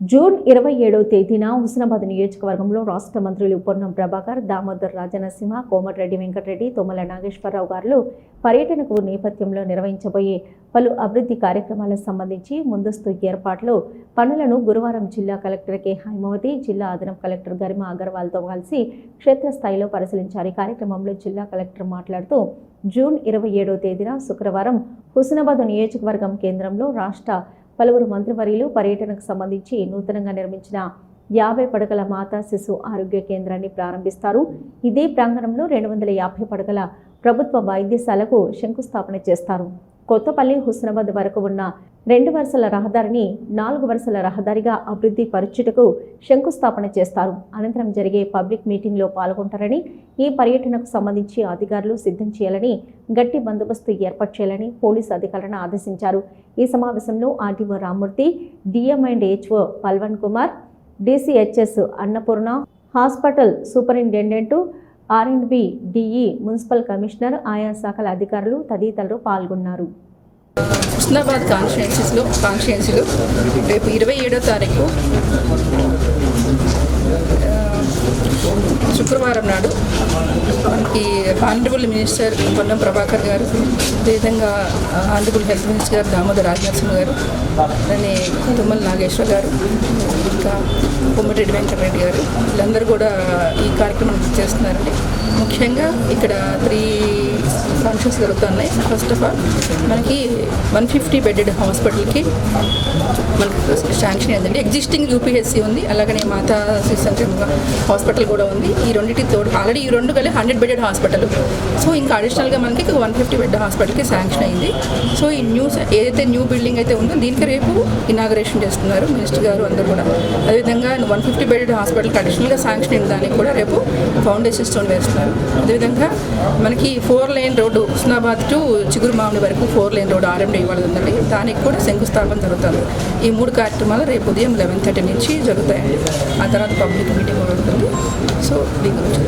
June ఇరవై ఏడవ తేదీన హుస్నాబాద్ నియోజకవర్గంలో రాష్ట్ర మంత్రులు పొన్నం ప్రభాకర్ దామోదర్ రాజనసింహ కోమటిరెడ్డి వెంకటరెడ్డి తుమ్మల నాగేశ్వరరావు గారు పర్యటనకు నేపథ్యంలో నిర్వహించబోయే పలు అభివృద్ధి కార్యక్రమాలకు సంబంధించి ముందస్తు ఏర్పాట్లు పనులను గురువారం జిల్లా కలెక్టర్ కె. హైమవతి జిల్లా అదనపు కలెక్టర్ గరిమ అగర్వాల్తో కలిసి క్షేత్రస్థాయిలో పరిశీలించారు. ఈ కార్యక్రమంలో జిల్లా కలెక్టర్ మాట్లాడుతూ జూన్ ఇరవై ఏడవ తేదీన శుక్రవారం హుస్నాబాద్ నియోజకవర్గం కేంద్రంలో రాష్ట్ర పలువురు మంత్రివర్యులు పర్యటనకు సంబంధించి నూతనంగా నిర్మించిన యాభై పడకల మాతా శిశు ఆరోగ్య కేంద్రాన్ని ప్రారంభిస్తారు. ఇదే ప్రాంగణంలో రెండు వందల యాభై పడకల ప్రభుత్వ వైద్యశాలకు శంకుస్థాపన చేస్తారు. కొత్తపల్లి హుస్నాబాద్ వరకు ఉన్న రెండు వరుసల రహదారిని నాలుగు వరుసల రహదారిగా అభివృద్ధి పరచుటకు శంకుస్థాపన చేస్తారు. అనంతరం జరిగే పబ్లిక్ మీటింగ్లో పాల్గొంటారని ఈ పర్యటనకు సంబంధించి అధికారులు సిద్ధం చేయాలని గట్టి బందోబస్తు ఏర్పాటు చేయాలని పోలీసు అధికారులను ఆదేశించారు. ఈ సమావేశంలో RTO Rammurthy DM and HO Palvan Kumar DCHS Annapurna hospital superintendent R and B DE municipal commissioner ఆయా శాఖల అధికారులు తదితరులు పాల్గొన్నారు. హుస్నాబాద్ కాన్స్టిట్యున్సీస్లో కాన్స్టిట్యున్సీలో రేపు ఇరవై ఏడో తారీఖు శుక్రవారం నాడు మనకి ఆనరబుల్ మినిస్టర్ పొన్నం ప్రభాకర్ గారు అదేవిధంగా ఆనరబుల్ హెల్త్ మినిస్టర్ గారు దామోదర్ రాజనరసింహ గారు అలానే తుమ్మల నాగేశ్వర్ గారు ఇంకా కొమ్మటిరెడ్డి వెంకటరెడ్డి గారు వీళ్ళందరూ కూడా ఈ కార్యక్రమం చేస్తున్నారండి. ముఖ్యంగా ఇక్కడ త్రీ ఫంక్షన్స్ జరుగుతున్నాయి. ఫస్ట్ ఆఫ్ ఆల్ మనకి వన్ ఫిఫ్టీ బెడెడ్ హాస్పిటల్కి మనకి శాంక్షన్ అయిందండి ఎగ్జిస్టింగ్ యూపీహెచ్సి ఉంది. అలాగనే మాతా శిశు సంక్షేమ హాస్పిటల్ కూడా ఉంది. ఈ రెండింటి తోడు ఆల్రెడీ ఈ రెండు కలిసి హండ్రెడ్ బెడెడ్ హాస్పిటల్ సో ఇంకా అడిషనల్గా మనకి వన్ ఫిఫ్టీ బెడ్ హాస్పిటల్కి శాంక్షన్ అయింది. సో ఈ న్యూ ఏదైతే న్యూ బిల్డింగ్ అయితే ఉందో దీనికి రేపు ఇనాగరేషన్ చేస్తున్నారు మినిస్టర్ గారు అందరూ కూడా. అదేవిధంగా వన్ ఫిఫ్టీ బెడెడ్ హాస్పిటల్కి అడిషనల్గా శాంక్షన్ అయిన దానికి కూడా రేపు ఫౌండేషన్ స్టోన్ వేస్తున్నారు. అదేవిధంగా మనకి four lane road Husnabad to Chigurumamidi వరకు ఫోర్ లేన్ రోడ్డు ఆర్ఎండి ఇవ్వాలి ఉందండి. దానికి కూడా శంకుస్థాపన జరుగుతుంది. ఈ మూడు కార్యక్రమాలు రేపు ఉదయం లెవెన్ థర్టీ నుంచి జరుగుతాయండి. ఆ తర్వాత పబ్లిక్ మీటింగ్ కూడా ఉంటుంది సో దీని గురించి